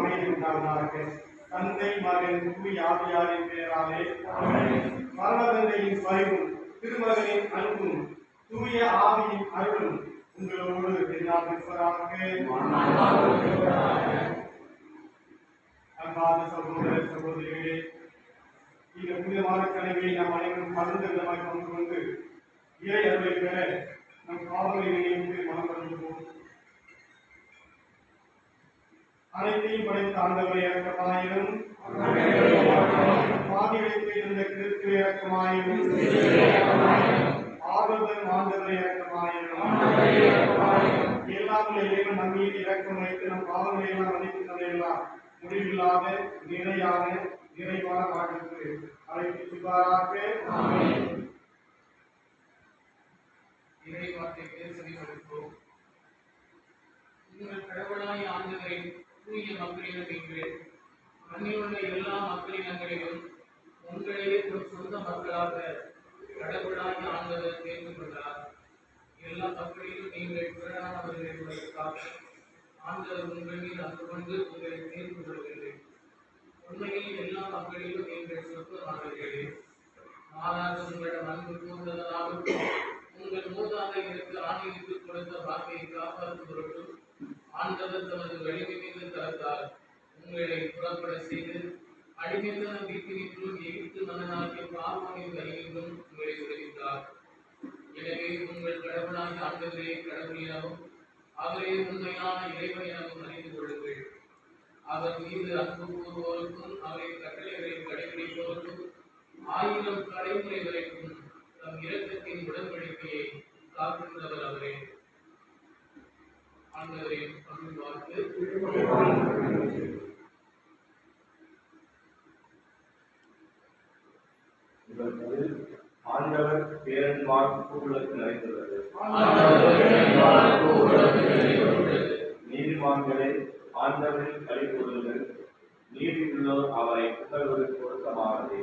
அமைதி உண்டாவதாக தந்தை மகன் தூய் ஆவியாரின் பெயராலே. பரமதந்தையின் பரிவும் திருமகனின் அன்பும் தூய ஆவியின் அருளும் உங்களோடு எல்லாம் இருப்பதாக. சகோதர சகோதரிகளே இந்த புனிதமான கனவை நாம் அனைவரும் பகிர்ந்த விதமாய் பங்கு கொண்டு இறை அருளை பெற நம் நினைத்து மனம் அனைத்தையும் படைத்த ஆண்டவரை இறக்கமாயிரும். பாதி வைத்து இருந்த கிறிஸ்து இறக்கமாயிரும். ஆறுதல் ஆண்டவரை இறக்கமாயிரும். எல்லாம் இறைவன் நம் இறக்கம் வைத்து நம் பாவங்களை எல்லாம் மன்னிக்கின்றதையெல்லாம் முடிவில்லாத நிலையான நிறைவான வாழ்வுக்கு அழைத்து செல்வாராக. இறை வார்த்தைக்கு செவிமடுப்போம் உங்கள் கடவுளாய் ஆண்டவரின் தூய மக்களிடம் நீங்கள் மண்ணிலுள்ள எல்லா மக்களினங்களிலும் உங்களையே ஒரு சொந்த மக்களாக கடவுளாக ஆண்டவர் தேர்ந்து கொண்டார். எல்லா மக்களிலும் நீங்கள் புறநானவர்களை என்பதற்காக ஆண்டவர் உங்கள் மீது அன்பு கொண்டு உங்களை தேர்ந்து கொள்கிறேன். உண்மையில் எல்லா மக்களிலும் நீங்கள் சொந்தமானவர்களே மாறாக உங்களிடம் அன்பு கூர்ந்ததாகவும் உங்கள் மூதாதையருக்கு ஆணையிட்டு கொடுத்த வார்த்தையை காப்பாற்றும் பொருட்டு ஆண்டவர் தமது வலிமை மீது கரத்தால் உங்களை புறப்பட செய்து அடிமைத்தன வீட்டினின்றும் எகிப்து மன்னனாகிய பார்வோனின் கையிலும் உங்களை விடுவித்தார் எனவே உங்கள் கடவுளாகிய ஆண்டவரே கடவுளினாலும் அவரே உண்மையான இறைவன் எனவும் அறிந்து கொள்ளுங்கள். அவர் மீது அன்பு கூறுவோருக்கும் அவரை கட்டளைகளை கடைபிடிப்பவருக்கும் ஆயிரம் தலைமுறை வரைக்கும் தம் இரக்கத்தின் உடன்படிக்கையை காக்கின்றவர் அவரே. ஆண்டவரின் அருள் வாழ்த்து ஆண்டவர் நிறைந்துள்ளது ஆண்டவரில் கை கூறுங்கள் நீதியுள்ளோர் அவரை புகழ்வது பொருத்தமானதே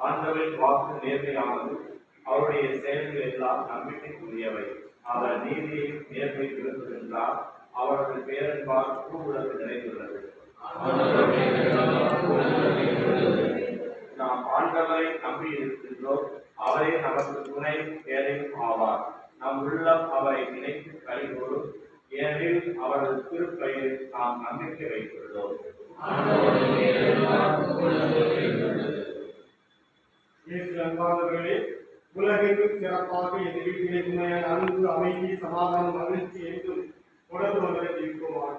ஆண்டவரின் வாக்கு நேர்மையானது அவருடைய செயல்கள் எல்லாம் நம்பிக்கைக்குரியவை. அவர் நீதியை நேர்மை விரும்புகின்றார். அவரது பேரன்பால் பூவுலகு நிறைந்துள்ளது. நாம் ஆண்டவரை நம்பி இருக்கின்றோம். அவரே நமக்கு துணை வேலையும் ஆவார். நம் உள்ளம் அவரை நினைத்து கழிவோடும் ஏனெனில் அவரது திருப்பெயரில் நாம் நம்பிக்கை வைத்துள்ளோம். இயேசு அன்பானவர்களே உலகெங்கும் சிறப்பாக எந்த வீட்டிலே உண்மையான அன்பு அமைதி சமாதானம் மகிழ்ச்சி என்றும் தொடர்பு வந்ததை இருக்குமாக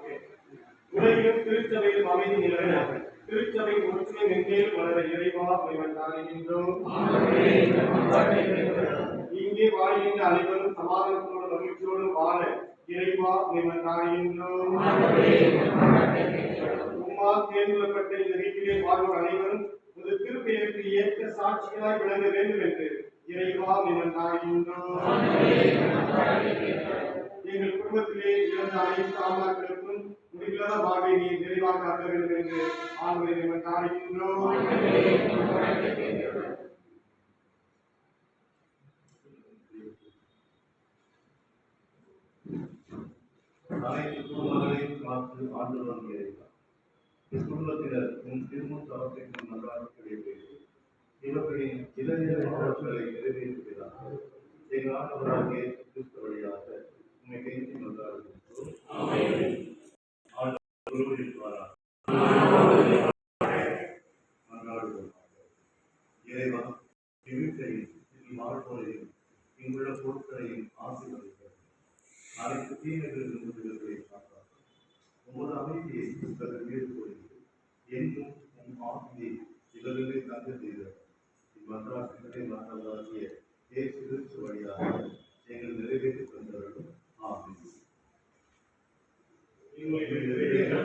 உலகிலும் திருச்சபையில் அமைதி நிலவின திருச்சபை ஒற்றுமை மென்மேல் வளர இறைவா இவன் இங்கே வாழ்கின்ற அனைவரும் சமாதானத்தோடு மகிழ்ச்சியோடு வாழ இறைவா இவன் காணுகின்றோம் உம்மா தேர்ந்தெடுக்கப்பட்ட இந்த வீட்டிலே வாழ்வோர் அனைவரும் ஒரு திருப்பெயருக்கு ஏற்ற சாட்சிகளாய் விளங்க வேண்டும் என்று எங்கள் குடும்பத்திலே இறந்த அனைத்து ஆன்மாக்களுக்கும் முடிவில்லாத வாழ்வை நீ நிறைவாக ஆக்க வேண்டும் என்று ஆண்களை இவன் காணுகின்றோம் அனைத்து குடும்பங்களையும் காத்து ஆண்டு வருகிறார் குடும்பத்தினர் உன் திருமண தவற்றைக்கும் நன்றாக கிடைப்பது இவர்களின் இளைஞர பொருட்களை நிறைவேற்றுகிறார் எங்கள் கிறிஸ்து வழியாக உண்மை கைத்து நன்றாக இறைவா இதில் வாழ்வோரையும் இங்குள்ள பொருட்களையும் ஆசீர்வதிக்கிறது அனைத்து தீமைகளிலிருந்து விடுதலை காத்தார் உமது அமைதியை உங்கள் மீது என்றும் உம் ஆசையை இவர்களே தங்க செய்தார் இம்மன்றாட்டினை மாணவராகிய இயேசு கிறிஸ்து வழியாக எங்கள் நிறைவேற்றி தந்தவர்களும் ஆகும் நிறைவேற்ற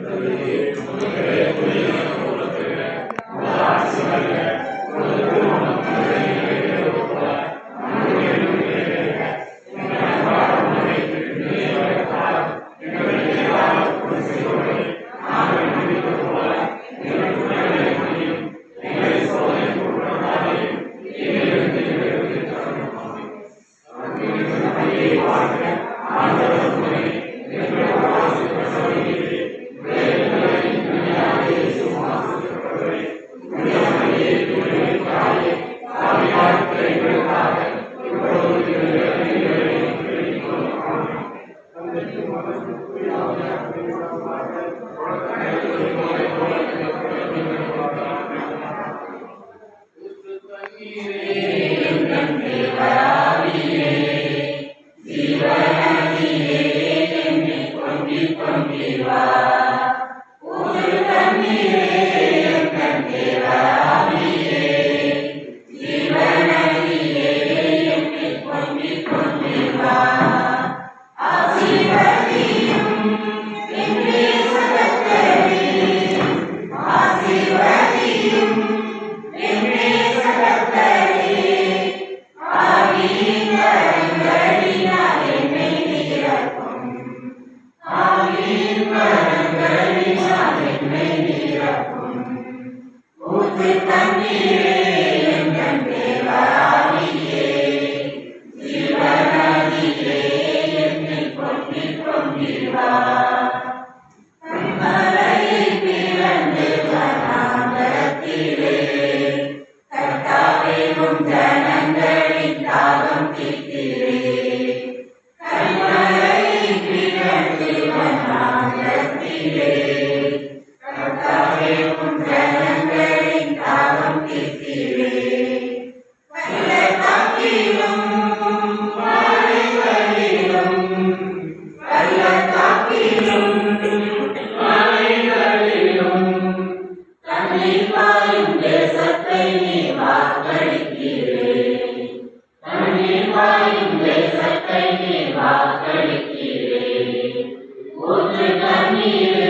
tambien. ஒன்று தமிழ்